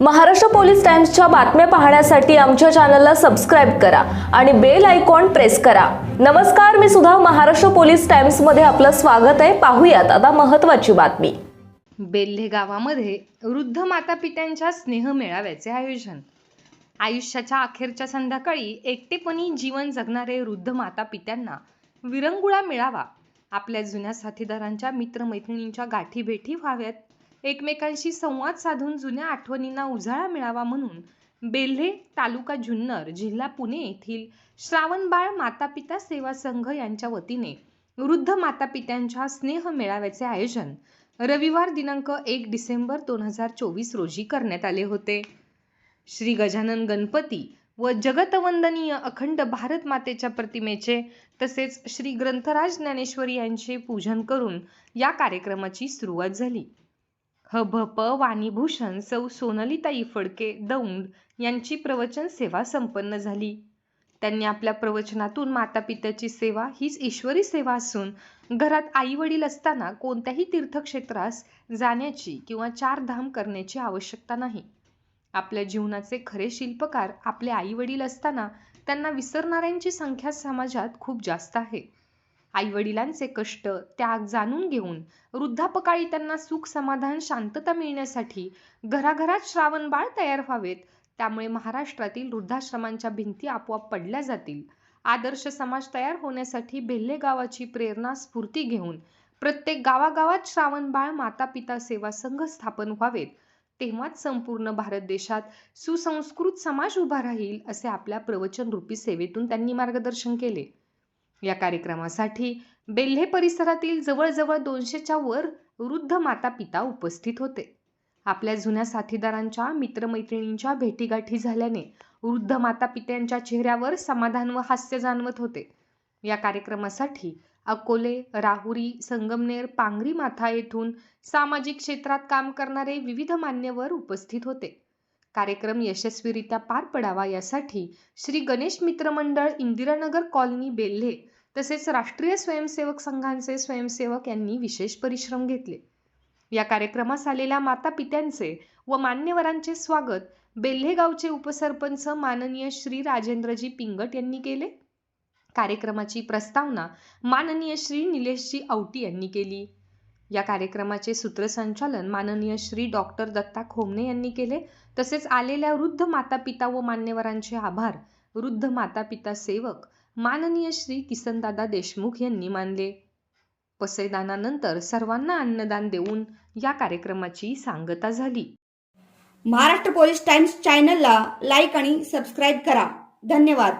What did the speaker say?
Maharashtra police टाइम्सच्या बातम्या पाहण्यासाठी आमच्या चॅनलला सबस्क्राईब करा आणि बेल आयकॉन प्रेस करा. नमस्कार मी सुद्धा महाराष्ट्र पोलीस टाइम्समध्ये आपलं स्वागत आहे. पाहूयात आता महत्वाची बातमी. बेल्हे गावामध्ये वृद्ध मातापित्यांच्या स्नेह मेळाव्याचे आयोजन. आयुष्याच्या अखेरच्या संध्याकाळी एकटेपणी जीवन जगणारे वृद्ध मातापित्यांना विरंगुळा मिळावा. आपल्या जुन्या साथीदारांच्या मित्रमैत्रिणींच्या गाठी भेटी व्हाव्यात. एकमेकांशी संवाद साधून जुन्या आठवणींना उजाळा मिळावा म्हणून बेल्हे तालुका जुन्नर जिल्हा पुणे येथील श्रावणबाळ मातापिता सेवा संघ यांच्या वतीने वृद्ध मातापित्यांच्या स्नेह मेळाव्याचे आयोजन रविवार दिनांक एक डिसेंबर दोन हजार चोवीस रोजी करण्यात आले होते. श्री गजानन गणपती व जगतवंदनीय अखंड भारत मातेच्या प्रतिमेचे तसेच श्री ग्रंथराज ज्ञानेश्वरी यांचे पूजन करून या कार्यक्रमाची सुरुवात झाली. हभप वाणीभूषण सौ सोनलीताई फडके दौंड यांची प्रवचन सेवा संपन्न झाली. त्यांनी आपल्या प्रवचनातून मातापित्याची सेवा हीच ईश्वरी सेवा असून घरात आई वडील असताना कोणत्याही तीर्थक्षेत्रास जाण्याची किंवा चार धाम करण्याची आवश्यकता नाही. आपल्या जीवनाचे खरे शिल्पकार आपले आई वडील असताना त्यांना विसरणाऱ्यांची संख्या समाजात खूप जास्त आहे. आई वडिलांचे कष्ट त्याग जाणून घेऊन वृद्धापकाळी त्यांना सुख समाधान शांतता मिळण्यासाठी घराघरात श्रावण बाळ तयार व्हावेत. त्यामुळे महाराष्ट्रातील वृद्धाश्रमांच्या भिंती आपोआप पडल्या जातील. आदर्श समाज तयार होण्यासाठी भेल्ले गावाची प्रेरणा स्फूर्ती घेऊन प्रत्येक गावागावात श्रावण बाळ माता पिता सेवा संघ स्थापन व्हावेत. तेव्हाच संपूर्ण भारत देशात सुसंस्कृत समाज उभा राहील असे आपल्या प्रवचन रूपी सेवेतून त्यांनी मार्गदर्शन केले. या कार्यक्रमासाठी बेल्हे परिसरातील जवळजवळ दोनशेच्या वर वृद्ध माता पिता उपस्थित होते. आपल्या जुन्या साथीदारांच्या मित्रमैत्रिणींच्या भेटीगाठी झाल्याने वृद्ध माता पित्यांच्या चेहऱ्यावर समाधान व हास्य जाणवत होते. या कार्यक्रमासाठी अकोले राहुरी संगमनेर पांगरी माथा येथून सामाजिक क्षेत्रात काम करणारे विविध मान्यवर उपस्थित होते. कार्यक्रम यशस्वीरित्या पार पडावा यासाठी श्री गणेश मित्र मंडळ इंदिरानगर कॉलनी बेल्हे तसेच राष्ट्रीय स्वयंसेवक संघांचे स्वयंसेवक यांनी विशेष परिश्रम घेतले. या कार्यक्रमास आलेल्या माता पित्यांचे व मान्यवरांचे स्वागत बेल्हेगावचे उपसरपंच माननीय श्री राजेंद्रजी पिंगट यांनी केले. कार्यक्रमाची प्रस्तावना माननीय श्री निलेशजी औटी यांनी केली. या कार्यक्रमाचे सूत्रसंचालन माननीय श्री डॉक्टर दत्ता खोमने यांनी केले. तसेच आलेल्या वृद्ध माता पिता व मान्यवरांचे आभार वृद्ध माता पिता सेवक माननीय श्री किसनदादा देशमुख यांनी मानले. पसैदानानंतर सर्वांना अन्नदान देऊन या कार्यक्रमाची सांगता झाली. महाराष्ट्र पोलीस टाइम्स चॅनलला लाईक आणि सबस्क्राईब करा. धन्यवाद.